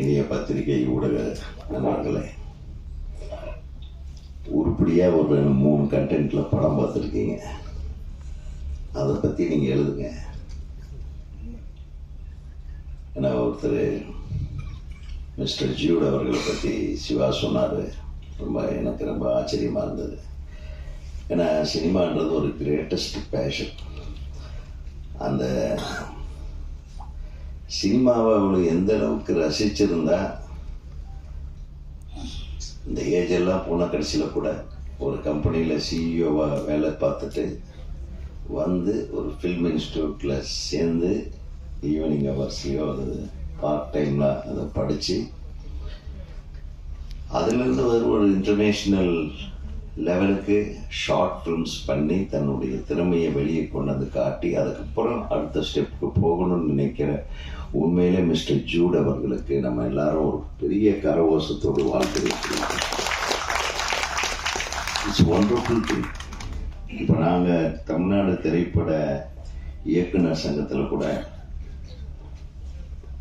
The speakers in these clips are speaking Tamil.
இனிய பத்திரிகை ஊடக நண்பர்களே உருப்படியாக ஒரு ரெண்டு மூணு கண்டென்ட்டில் படம் பார்த்துருக்கீங்க. அதை பற்றி நீங்கள் எழுதுங்க. ஏன்னா ஒருத்தர் மிஸ்டர் ஜியூட் அவர்களை பற்றி சிவா சொன்னார். ரொம்ப எனக்கு ரொம்ப ஆச்சரியமாக இருந்தது. ஏன்னா சினிமான்றது ஒரு கிரேட்டஸ்ட் பேஷன் அந்த சினிமாவை அவளுக்கு எந்த அளவுக்கு ரசிச்சிருந்தா இந்த ஏஜ் எல்லாம் போன கடைசியில் கூட ஒரு கம்பெனியில் சிஇஓவாக வேலை பார்த்துட்டு வந்து ஒரு ஃபில்ம் இன்ஸ்டியூட்டில் சேர்ந்து ஈவினிங் ஹவர்ஸ்லையோ அது பார்ட் டைம்லாம் அதை படித்து அதுலேருந்து வரும் ஒரு இன்டர்நேஷ்னல் லெவலுக்கு ஷார்ட் ஃபிலிம்ஸ் பண்ணி தன்னுடைய திறமையை வெளியே கொண்டு வந்து காட்டி அதுக்கப்புறம் அடுத்த ஸ்டெப்புக்கு போகணும்னு நினைக்கிற உண்மையிலே மிஸ்டர் ஜூட் அவர்களுக்கு நம்ம எல்லாரும் ஒரு பெரிய கரவோசத்தோடு வாழ்க்கை இட்ஸ் ஒண்டர்ஃபுல் திங் இப்போ நாங்கள் தமிழ்நாடு திரைப்பட இயக்குனர் சங்கத்தில் கூட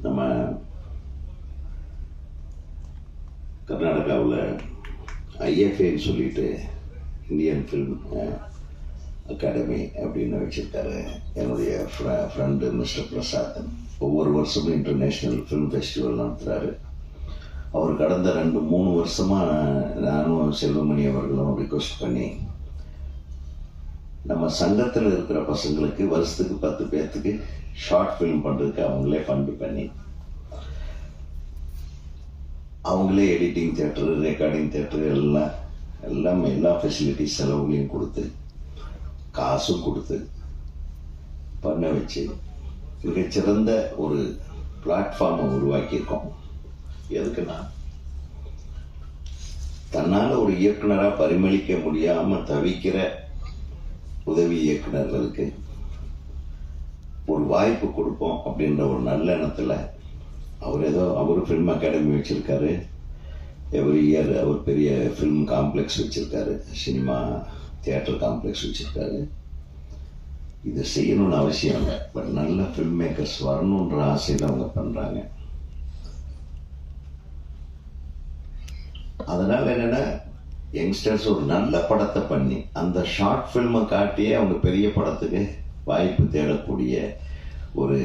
நம்ம கர்நாடகாவில் ஐஎஃப்ஏன்னு சொல்லிட்டு இந்தியன் ஃபில்ம் அகாடமி அப்படின்னு வச்சுருக்காரு. என்னுடைய ஃப்ரெண்டு மிஸ்டர் பிரசாத். ஒவ்வொரு வருஷமும் இன்டர்நேஷ்னல் ஃபிலிம் ஃபெஸ்டிவல் நடத்துகிறாரு அவர் கடந்த ரெண்டு மூணு வருஷமாக நானும் செல்வமணி அவர்களும் ரிக்வஸ்ட் பண்ணி நம்ம சங்கத்தில் இருக்கிற பசங்களுக்கு வருஷத்துக்கு பத்து பேர்த்துக்கு ஷார்ட் ஃபிலிம் பண்ணுறதுக்கு அவங்களே ஃபண்டு பண்ணி அவங்களே எடிட்டிங் தேட்டரு ரெக்கார்டிங் தேட்டரு எல்லாம் எல்லாம் எல்லா ஃபெசிலிட்டிஸ் செலவுகளையும் கொடுத்து காசும் கொடுத்து பண்ண வச்சு மிகச்சிறந்த ஒரு பிளாட்ஃபார்மை உருவாக்கியிருக்கோம். எதுக்குன்னா தன்னால் ஒரு இயக்குனராக பரிமளிக்க முடியாமல் தவிக்கிற உதவி இயக்குனர்களுக்கு ஒரு வாய்ப்பு கொடுப்போம் அப்படின்ற ஒரு நல்ல எண்ணத்தில் அவர் ஏதோ அவர் ஃபில்ம் அகாடமி வச்சுருக்காரு. எவ்ரி இயர் அவர் பெரிய ஃபில்ம் காம்ப்ளெக்ஸ் வச்சுருக்காரு. சினிமா தியேட்டர் காம்ப்ளெக்ஸ் வச்சுருக்காரு. இதை செய்யணும்னு அவசியம் இல்லை. பட் நல்ல ஃபில்ம் மேக்கர்ஸ் வரணுன்ற ஆசையில் அவங்க பண்ணுறாங்க அதனால் என்னென்னா யங்ஸ்டர்ஸ் ஒரு நல்ல படத்தை பண்ணி அந்த ஷார்ட் ஃபில்மை காட்டியே அவங்க பெரிய படத்துக்கு வாய்ப்பு தேடக்கூடிய ஒரு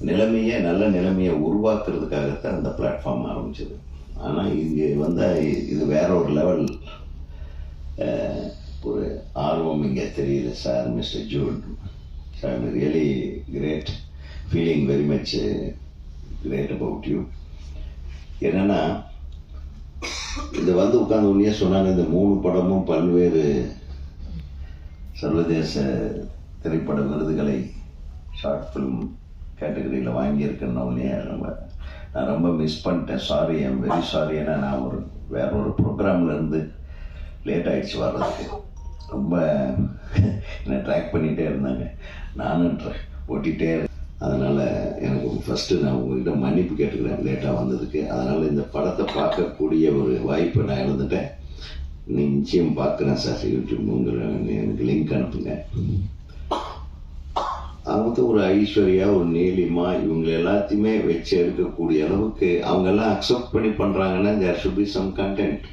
நிலைமையை நல்ல நிலைமையை உருவாக்குறதுக்காகத்தான் அந்த பிளாட்ஃபார்ம் ஆரம்பிச்சது. ஆனால் இங்கே வந்தால் இது வேற ஒரு லெவல் ஒரு ஆர்வம் இங்கே தெரியல sir mister Jude sir really great feeling very much great about you என்னென்னா இது வந்து உட்காந்து உண்மையாக சொன்னாங்க இந்த மூணு படமும் பல்வேறு சர்வதேச திரைப்பட விருதுகளை ஷார்ட் ஃபிலிம் கேட்டகரியில் வாங்கியிருக்கேன்னொடனே ரொம்ப நான் ரொம்ப மிஸ் பண்ணிட்டேன். சாரி ஐம் வெரி சாரி ஏன்னா நான் ஒரு வேற ஒரு ப்ரோக்ராம்லேருந்து லேட் ஆகிடுச்சு வர்றதுக்கு. ரொம்ப என்னை ட்ராக் பண்ணிகிட்டே இருந்தாங்க. நானும் ட்ரை ஓட்டிகிட்டே அதனால் எனக்கு ஃபஸ்ட்டு நான் உங்கள்கிட்ட மன்னிப்பு கேட்டுக்கிறேன். லேட்டாக வந்ததுக்கு. அதனால் இந்த படத்தை பார்க்கக்கூடிய ஒரு வாய்ப்பை நான் இழந்துட்டேன். நிச்சயம் பார்க்குறேன் சார். யூடியூப் உங்களை எனக்கு லிங்க் அனுப்புங்க. அவங்க ஒரு ஐஸ்வர்யா ஒரு நீலிமா இவங்க எல்லாத்தையுமே வச்சு எடுக்கக்கூடிய அளவுக்கு அவங்க எல்லாம் அக்செப்ட் பண்ணி பண்ணுறாங்கன்னா there should be some content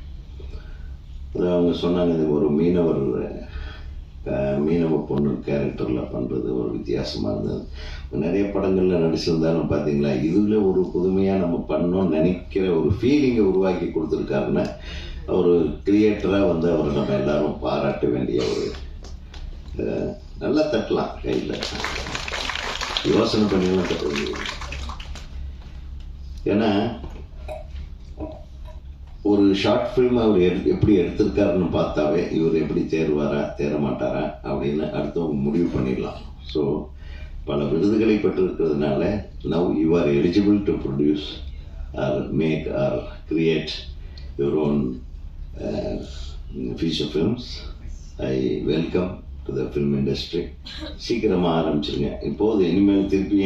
அவங்க சொன்னாங்க இது ஒரு மீனவர் மீனவ பொண்ணு கேரக்டரில் பண்ணுறது ஒரு வித்தியாசமாக இருந்தது. நிறைய படங்களில் நடிச்சிருந்தாலும் பார்த்தீங்களா இதில் ஒரு புதுமையாக நம்ம பண்ணோம்னு நினைக்கிற ஒரு ஃபீலிங்கை உருவாக்கி கொடுத்துருக்காருன்னா ஒரு கிரியேட்டராக வந்து அவரை நம்ம எல்லாரும் பாராட்ட வேண்டிய ஒரு நல்லா தட்டலாம் கையில். யோசனை பண்ணிலாம் தட்ட முடியும் ஏன்னா ஒரு ஷார்ட் ஃபிலிம் அவர் எப்படி எடுத்திருக்காருன்னு பார்த்தாவே இவர் எப்படி தேர்வாரா தேர மாட்டாரா அப்படின்னு அடுத்தவங்க முடிவு பண்ணிடலாம். ஸோ பல விருதுகளை பெற்றிருக்கிறதுனால now you are eligible to produce or make or create your own feature films I welcome to the industry சீக்கிரமாக ஆரம்பிச்சிருங்க. இப்போது இனிமேல் திருப்பி